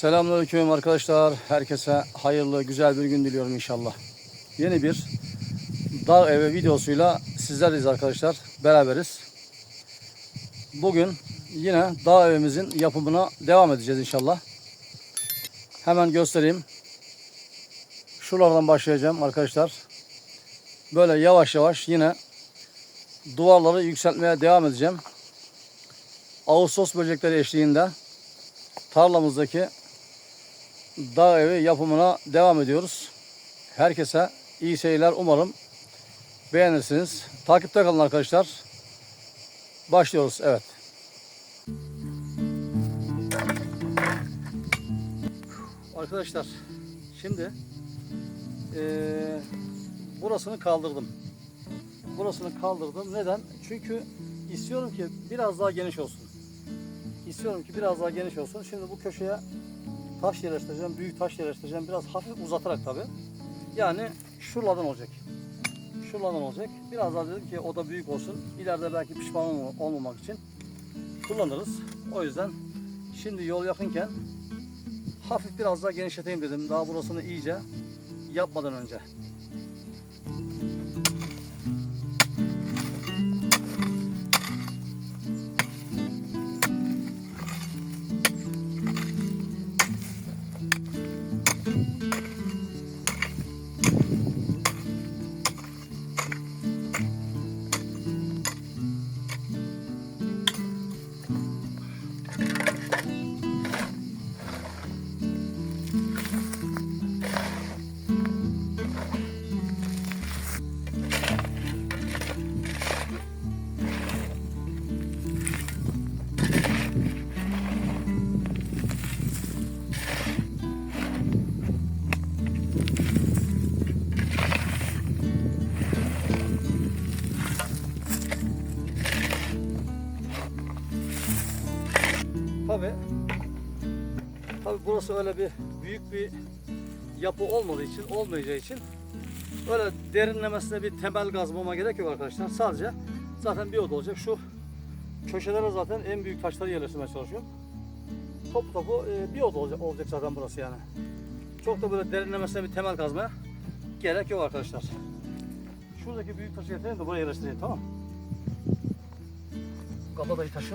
Selamünaleyküm arkadaşlar. Herkese hayırlı, güzel bir gün diliyorum inşallah. Yeni bir dağ evi videosuyla sizlerleyiz arkadaşlar. Beraberiz. Bugün yine dağ evimizin yapımına devam edeceğiz inşallah. Hemen göstereyim. Şuralardan başlayacağım arkadaşlar. Böyle yavaş yavaş yine duvarları yükseltmeye devam edeceğim. Ağustos böcekleri eşliğinde tarlamızdaki dağ evi yapımına devam ediyoruz. Herkese iyi seyirler umarım beğenirsiniz. Takipte kalın arkadaşlar. Başlıyoruz. Evet. Arkadaşlar şimdi eee, burasını kaldırdım. Burasını kaldırdım. Neden? Çünkü istiyorum ki biraz daha geniş olsun. İstiyorum ki biraz daha geniş olsun. Şimdi bu köşeye taş yerleştireceğim, büyük taş yerleştireceğim. Biraz hafif uzatarak tabi. Yani şuralardan olacak. Şuralardan olacak. Biraz daha dedim ki o da büyük olsun. İleride belki pişman olma- olmamak için kullanırız. O yüzden şimdi yol yakınken hafif biraz daha genişleteyim dedim. Daha burasını iyice yapmadan önce. Burası öyle bir büyük bir yapı olmadığı için olmayacağı için öyle derinlemesine bir temel kazmama gerek yok arkadaşlar. Sadece zaten bir oda olacak. Şu köşelere zaten en büyük taşları yerleştirmeye çalışıyorum. Topu topu e, bir oda olacak, olacak zaten burası yani. Çok da böyle derinlemesine bir temel kazmaya gerek yok arkadaşlar. Şuradaki büyük taşı getirelim de buraya yerleştirelim tamam mı? Kabadayı taşı.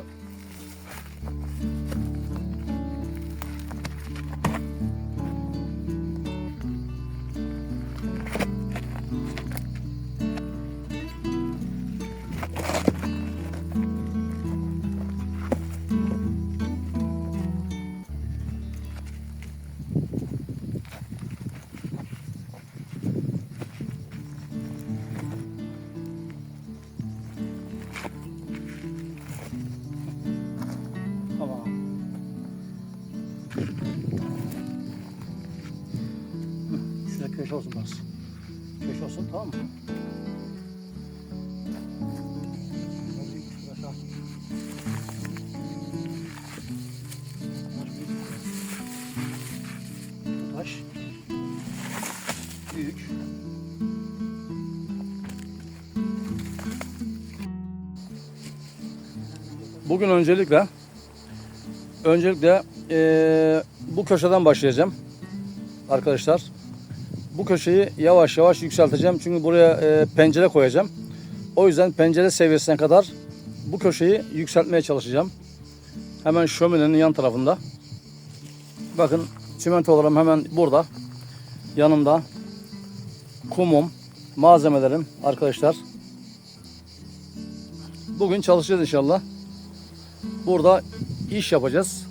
Büyük. Bugün öncelikle Öncelikle eee, bu köşeden başlayacağım. Arkadaşlar. Bu köşeyi yavaş yavaş yükselteceğim. Çünkü buraya eee, pencere koyacağım. O yüzden pencere seviyesine kadar bu köşeyi yükseltmeye çalışacağım. Hemen şöminenin yan tarafında. Bakın çimentolarım hemen burada. Yanımda. Kumum, malzemelerim arkadaşlar. Bugün çalışacağız inşallah. Burada iş yapacağız.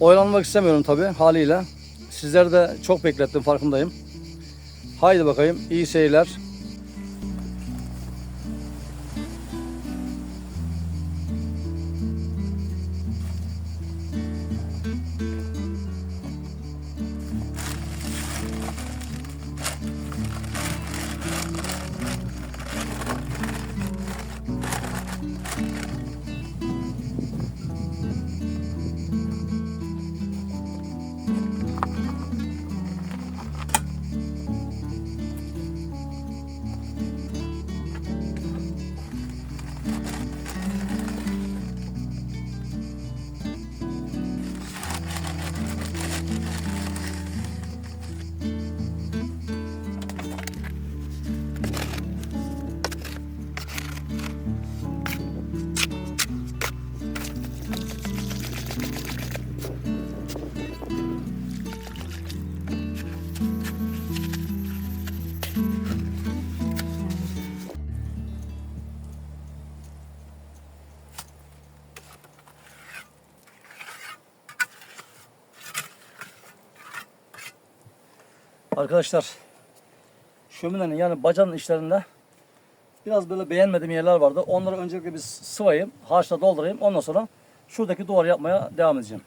Oyalanmak istemiyorum tabi haliyle. Sizleri de çok beklettim farkındayım. Haydi bakayım iyi seyirler. Arkadaşlar şöminenin yani bacanın işlerinde biraz böyle beğenmediğim yerler vardı. Onları öncelikle bir sıvayım, harçla doldurayım. Ondan sonra şuradaki duvarı yapmaya devam edeceğim.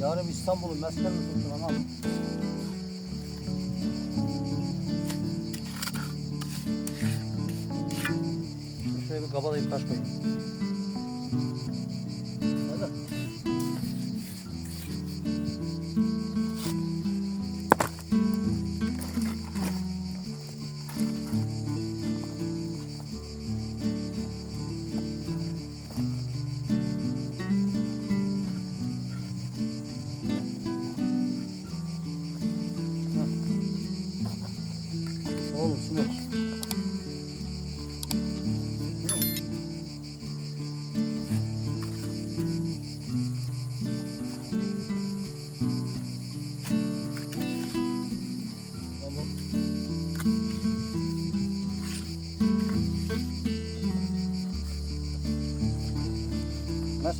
Yarın İstanbul'un meskenini tuttum ama. Şimdi Şöyle bir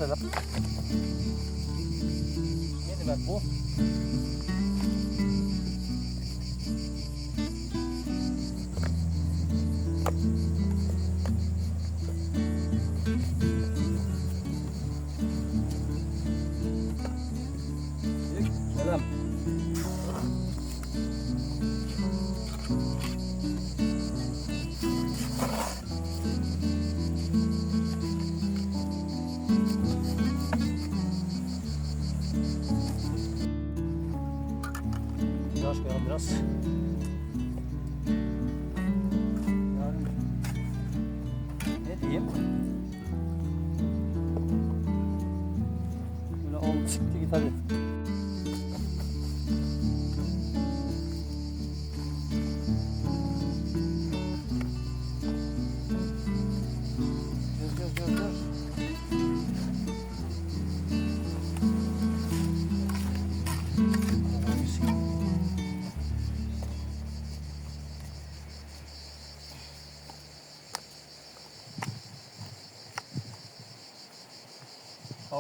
Mesela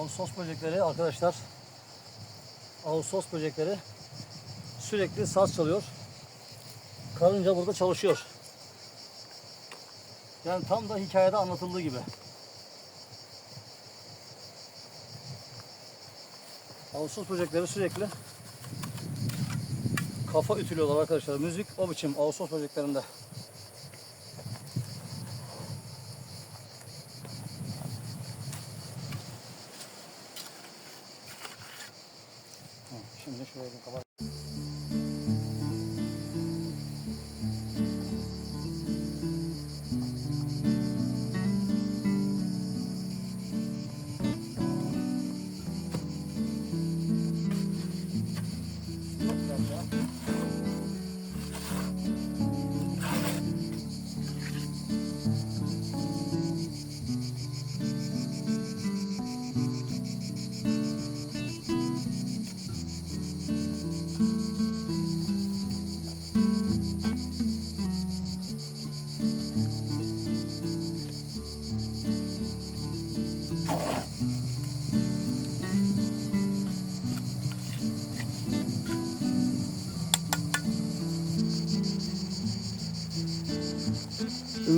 Ağustos böcekleri arkadaşlar Ağustos böcekleri sürekli saz çalıyor. Karınca burada çalışıyor. Yani tam da hikayede anlatıldığı gibi. Ağustos böcekleri sürekli kafa ütülüyorlar arkadaşlar. Müzik o biçim Ağustos böceklerinde.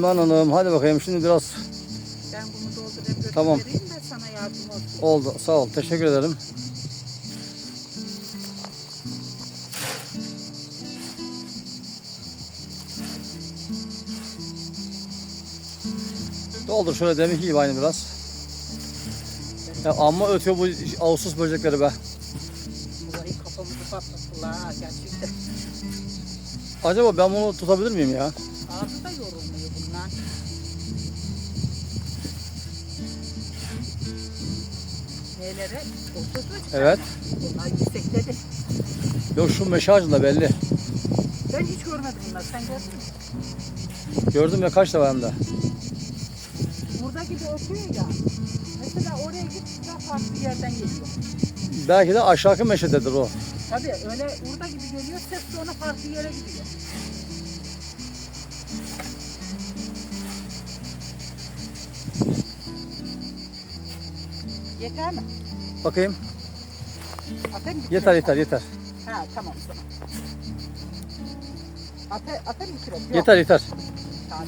Ümran Hanım hadi bakayım şimdi biraz Ben bunu götüreyim Tamam. de sana yardım olsun. oldu. Sağ ol. Teşekkür ederim. Doldur şöyle deminki gibi aynı biraz. Ya amma ötüyor bu Ağustos böcekleri be. Burayı kafamızı patlattılar ha gerçekten. Acaba ben bunu tutabilir miyim ya? Evet. Bunlar yüksekledi. Yok şu meşe ağacında belli. Ben hiç görmedim bunları. Sen gördün mü? Gördüm ya kaç defa hem de. Burada gibi ötüyor ya. Mesela oraya git daha farklı yerden geliyor. Belki de aşağı meşededir o. Tabii öyle burada gibi geliyor ses sonra farklı yere gidiyor. Yeter mi? Bakayım. Atayım mı? Yeter yeter yeter. Ha tamam o zaman. Ate, atayım mı kilo? Yok. Yeter yeter. Tamam.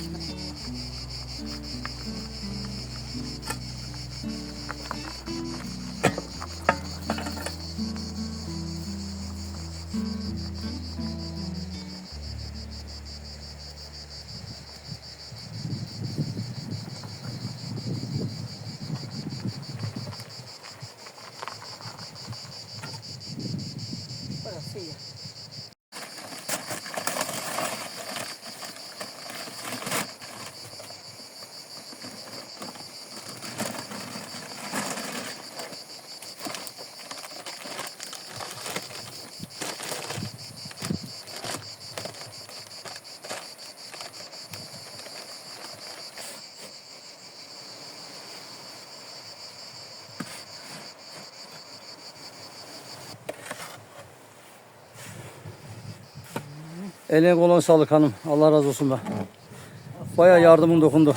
Eline koluna sağlık hanım. Allah razı olsun be. Bayağı yardımın dokundu.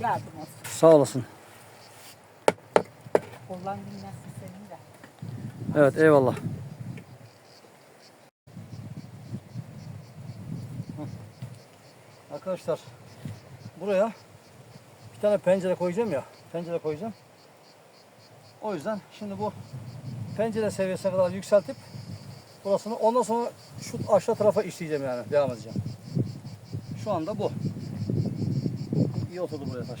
Yardım olsun. Sağ olasın. Kollan dinlensin senin de. Evet eyvallah. Arkadaşlar buraya bir tane pencere koyacağım ya. Pencere koyacağım. O yüzden şimdi bu pencere seviyesine kadar yükseltip burasını ondan sonra şu aşağı tarafa işleyeceğim yani. Devam edeceğim. Şu anda bu. İyi oturdu buraya taş.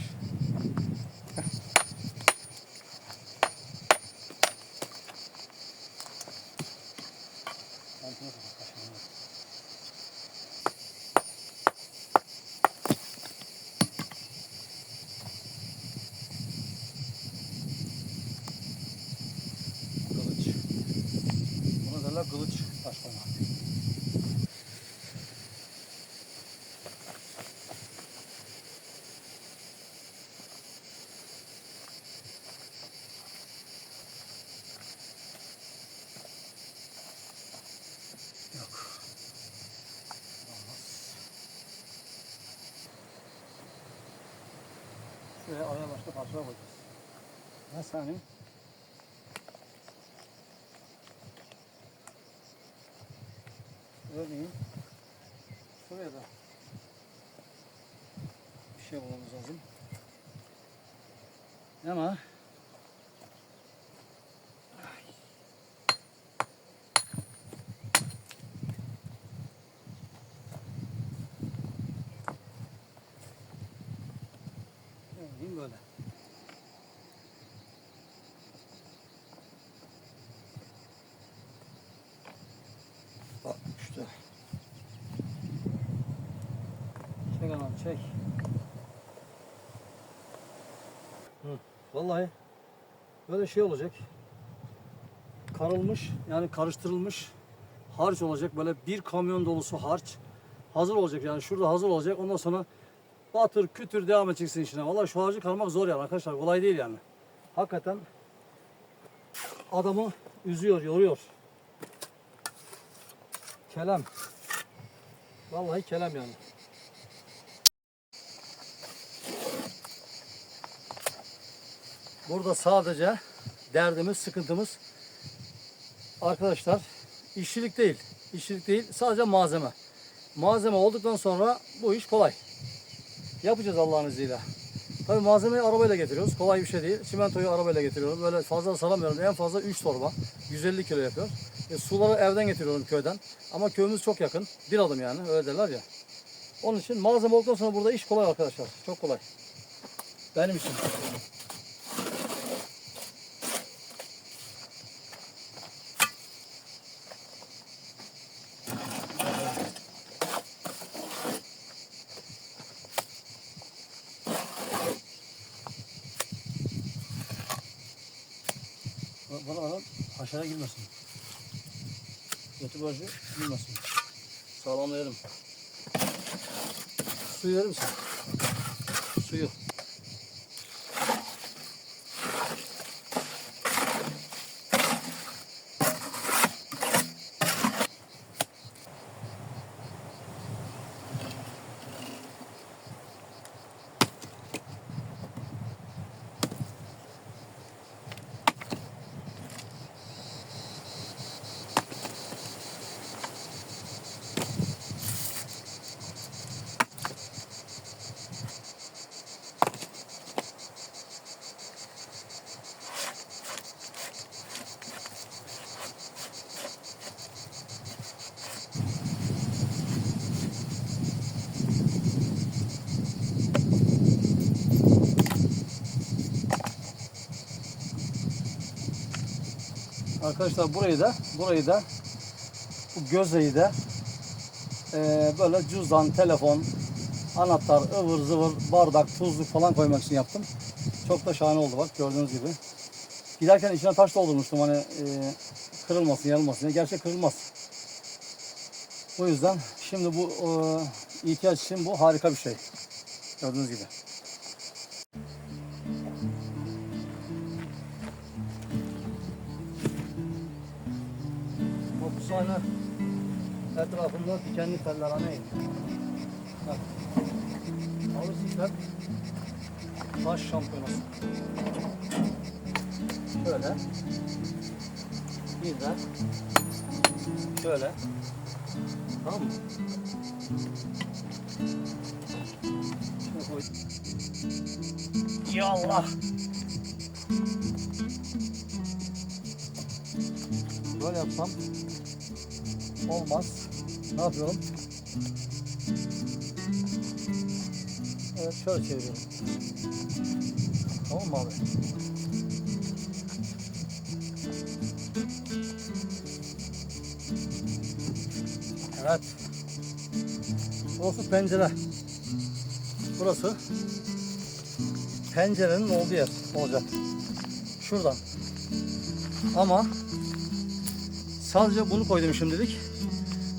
Kılıç. Buna derler kılıç Olmaz. Şuraya araya başka parça koyacağız. Ne saniye? Örneğin şuraya da bir lazım. Ama böyle. Bak işte. Çek anam çek. Vallahi böyle şey olacak. Karılmış yani karıştırılmış harç olacak. Böyle bir kamyon dolusu harç hazır olacak yani şurada hazır olacak. Ondan sonra batır kütür devam edeceksin işine. Vallahi şu harcı karmak zor yani arkadaşlar. Kolay değil yani. Hakikaten adamı üzüyor, yoruyor. Kelem. Vallahi kelem yani. Burada sadece derdimiz, sıkıntımız arkadaşlar işçilik değil. İşçilik değil, sadece malzeme. Malzeme olduktan sonra bu iş kolay. Yapacağız Allah'ın izniyle. Tabii malzemeyi arabayla getiriyoruz. Kolay bir şey değil. Çimentoyu arabayla getiriyorum. Böyle fazla saramıyorum. En fazla 3 torba. 150 kilo yapıyor. E, suları evden getiriyorum köyden. Ama köyümüz çok yakın. Bir adım yani öyle derler ya. Onun için malzeme olduktan sonra burada iş kolay arkadaşlar. Çok kolay. Benim için. Bana adam haşere girmesin. Götü başı girmesin. Sağlamlayalım. Suyu verir misin? Suyu. Arkadaşlar burayı da burayı da bu gözeyi de eee, böyle cüzdan, telefon, anahtar, ıvır zıvır, bardak, tuzluk falan koymak için yaptım. Çok da şahane oldu bak gördüğünüz gibi. Giderken içine taş doldurmuştum hani eee, kırılmasın, yarılmasın diye. Gerçek kırılmaz. O yüzden şimdi bu eee, ihtiyaç için bu harika bir şey. Gördüğünüz gibi. Etrafında dikenli teller hani. Bak. Ağır taş şampiyonası. Şöyle. Bir de şöyle. Tamam mı? Ya Allah. Böyle yapsam olmaz. Ne yapıyorum? Evet şöyle çeviriyorum. Tamam mı abi? Evet. Burası pencere. Burası pencerenin olduğu yer olacak. Şuradan. Ama sadece bunu koydum şimdilik.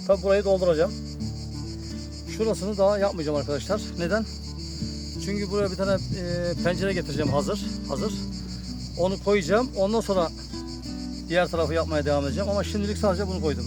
Tabi burayı dolduracağım. Şurasını daha yapmayacağım arkadaşlar. Neden? Çünkü buraya bir tane e, pencere getireceğim hazır. Hazır. Onu koyacağım. Ondan sonra diğer tarafı yapmaya devam edeceğim. Ama şimdilik sadece bunu koydum.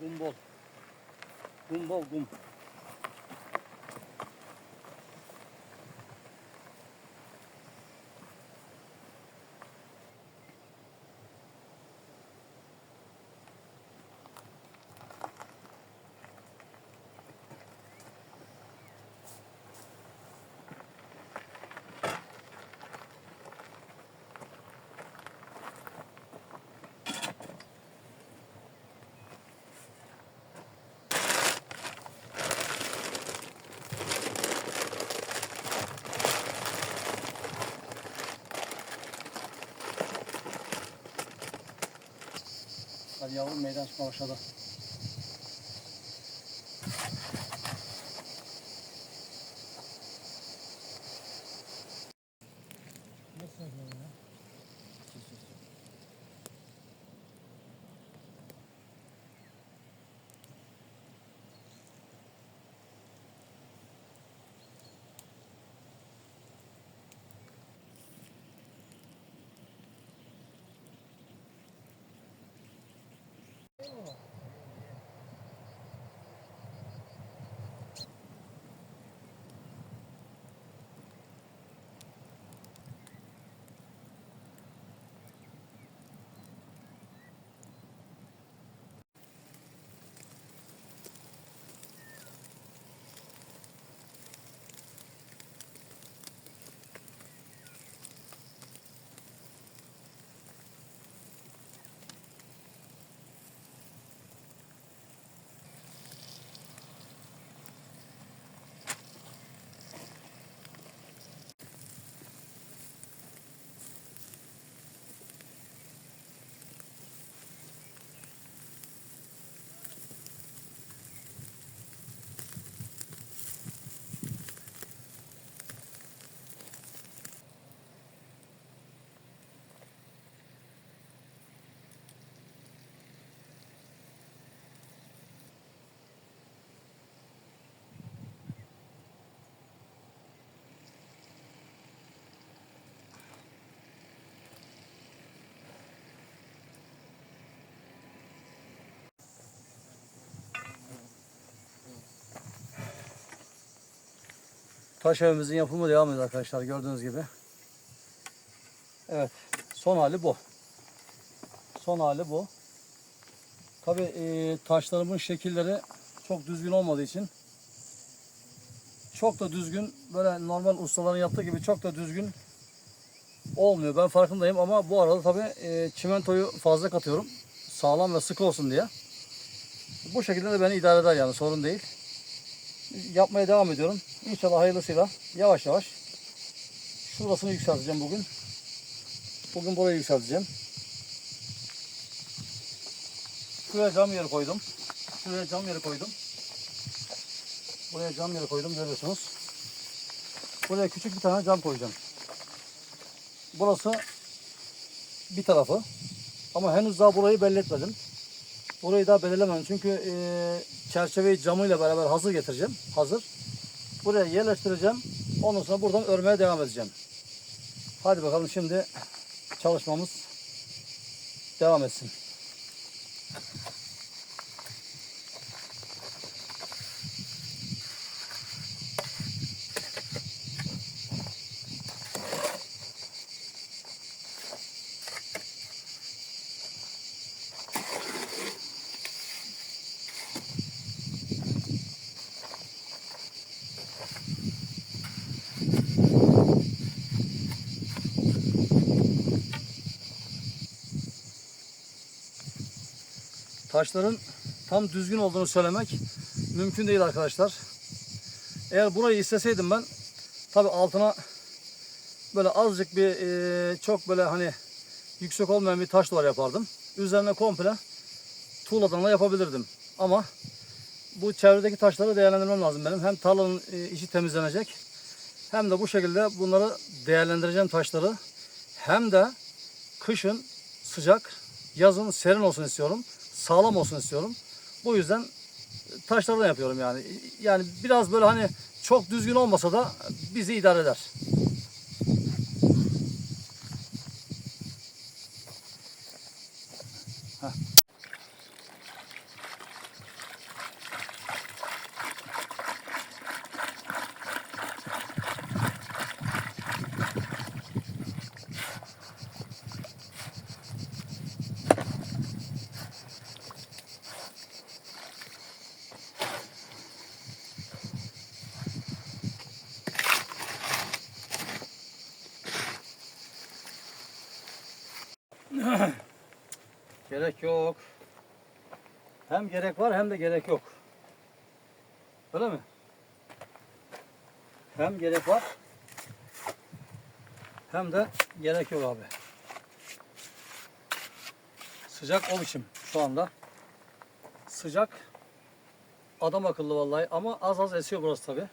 Vallahi kum bol. Kum bol Hadi yavrum meydan çıkma başladı. Taş evimizin yapımı devam ediyor arkadaşlar gördüğünüz gibi. Evet son hali bu. Son hali bu. Tabi taşlarımın şekilleri çok düzgün olmadığı için çok da düzgün böyle normal ustaların yaptığı gibi çok da düzgün olmuyor. Ben farkındayım ama bu arada tabi çimentoyu fazla katıyorum. Sağlam ve sıkı olsun diye. Bu şekilde de beni idare eder yani sorun değil. Yapmaya devam ediyorum. İnşallah hayırlısıyla yavaş yavaş şurasını yükselteceğim bugün. Bugün burayı yükselteceğim. Şuraya cam yeri koydum. Şuraya cam yeri koydum. Buraya cam yeri koydum görüyorsunuz. Buraya küçük bir tane cam koyacağım. Burası bir tarafı. Ama henüz daha burayı belli etmedim. Burayı daha belirlemedim çünkü e, çerçeveyi camıyla beraber hazır getireceğim. Hazır. Buraya yerleştireceğim. Ondan sonra buradan örmeye devam edeceğim. Hadi bakalım şimdi çalışmamız devam etsin. Taşların tam düzgün olduğunu söylemek mümkün değil arkadaşlar. Eğer burayı isteseydim ben tabi altına böyle azıcık bir e, çok böyle hani yüksek olmayan bir taş duvar yapardım. Üzerine komple tuğladan da yapabilirdim. Ama bu çevredeki taşları değerlendirmem lazım benim. Hem tarlanın e, içi temizlenecek hem de bu şekilde bunları değerlendireceğim taşları. Hem de kışın sıcak, yazın serin olsun istiyorum. Sağlam olsun istiyorum. Bu yüzden taşlardan yapıyorum yani. Yani biraz böyle hani çok düzgün olmasa da bizi idare eder. Heh. Gerek yok. Hem gerek var hem de gerek yok. Öyle mi? Hem gerek var hem de gerek yok abi. Sıcak o biçim şu anda. Sıcak adam akıllı vallahi ama az az esiyor burası tabi.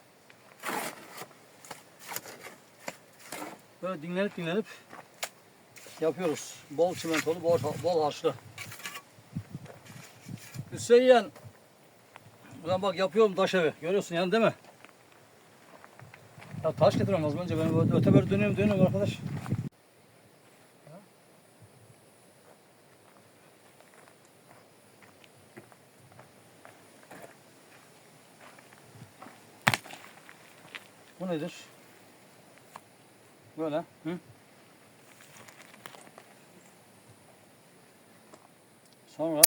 Böyle dinlenip dinlenip yapıyoruz. Bol çimentolu, bol, bol harçlı. Hüseyin. Ulan bak yapıyorum taş evi. Görüyorsun yani değil mi? Ya taş getiriyorum az önce. Ben böyle öte böyle dönüyorum dönüyorum arkadaş. Bu nedir? Böyle. Hı? Sonra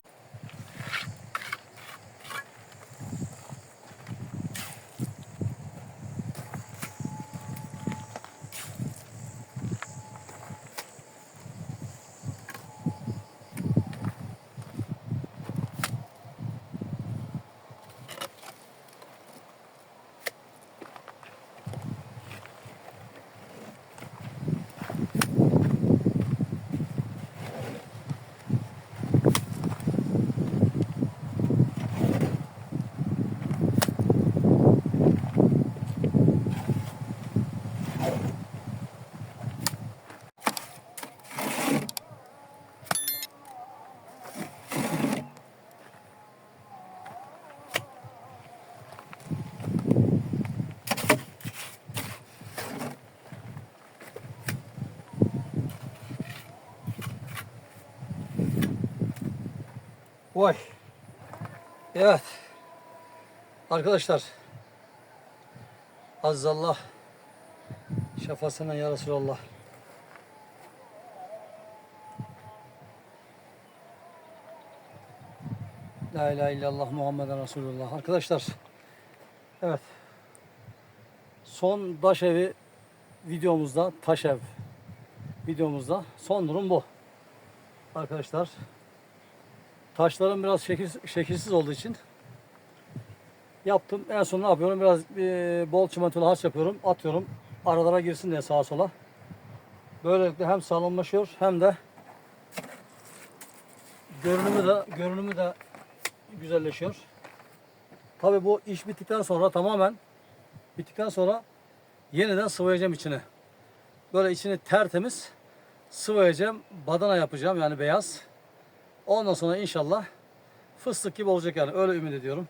Evet. Arkadaşlar. Azzallah. Şefasına ya Resulallah. La ilahe illallah Muhammeden Resulullah. Arkadaşlar evet son taş evi videomuzda taş ev videomuzda son durum bu. Arkadaşlar taşlarım biraz şekil, şekilsiz olduğu için yaptım. En son ne yapıyorum? Biraz e, bol çimentolu harç yapıyorum. Atıyorum. Aralara girsin diye sağa sola. Böylelikle hem sağlamlaşıyor hem de görünümü de görünümü de güzelleşiyor. Tabii bu iş bittikten sonra tamamen bittikten sonra yeniden sıvayacağım içine. Böyle içini tertemiz sıvayacağım. Badana yapacağım yani beyaz. Ondan sonra inşallah fıstık gibi olacak yani. Öyle ümit ediyorum.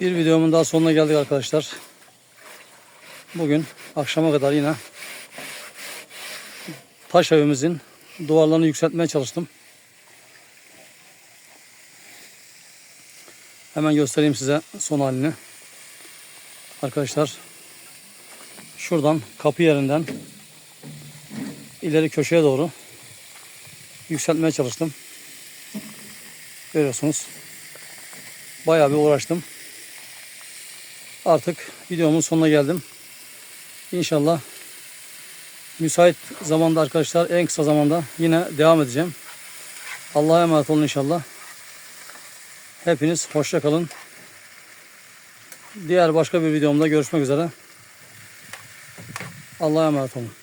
Bir videomun daha sonuna geldik arkadaşlar. Bugün akşama kadar yine taş evimizin duvarlarını yükseltmeye çalıştım. Hemen göstereyim size son halini. Arkadaşlar şuradan kapı yerinden ileri köşeye doğru yükseltmeye çalıştım. Görüyorsunuz. Bayağı bir uğraştım. Artık videomun sonuna geldim. İnşallah müsait zamanda arkadaşlar en kısa zamanda yine devam edeceğim. Allah'a emanet olun inşallah. Hepiniz hoşça kalın. Diğer başka bir videomda görüşmek üzere. Allah'a emanet olun.